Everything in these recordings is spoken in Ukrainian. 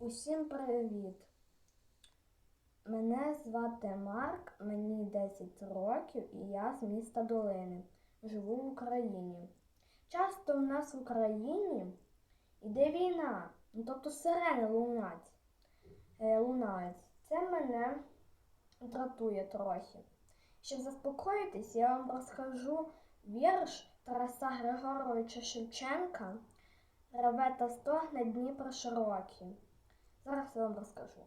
Усім привіт! Мене звати Марк, мені 10 років і я з міста Долини. Живу в Україні. Часто в нас в Україні йде війна, ну, тобто сирени лунать, е, лунають. Це мене дратує трохи. Щоб заспокоїтись, я вам розкажу вірш Тараса Григоровича Шевченка Реве та стогне Дніпро широкий. Зараз вам розкажу.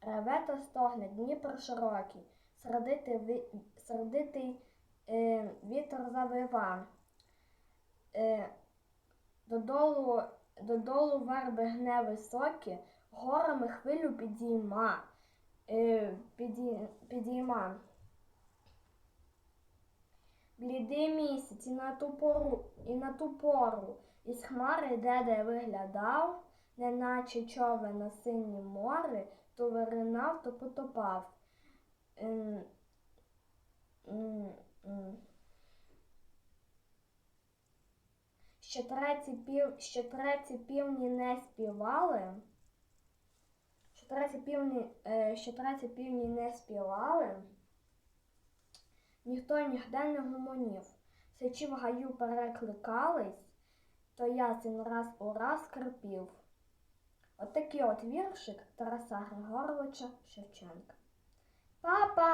Реве та стогне Дніпро широкий, сердитий, сердитий е, вітер завива. Е, додолу, додолу верби гне високі, горами хвилю підійма. Е, підій, підійма. Блідий місяць і на ту пору, і на ту пору із хмари де де виглядав, неначе човен на синім морі, то виринав, то потопав. Ем. Ще треці, пів, ще треці півні не співали. Ще треці півні, е, ще треці півні не співали. Ніхто ніде не гомонів. Сичі в гаю перекликались, то ясен раз у раз скрипів. Отакий от віршик Тараса Григоровича Шевченка. Па-па!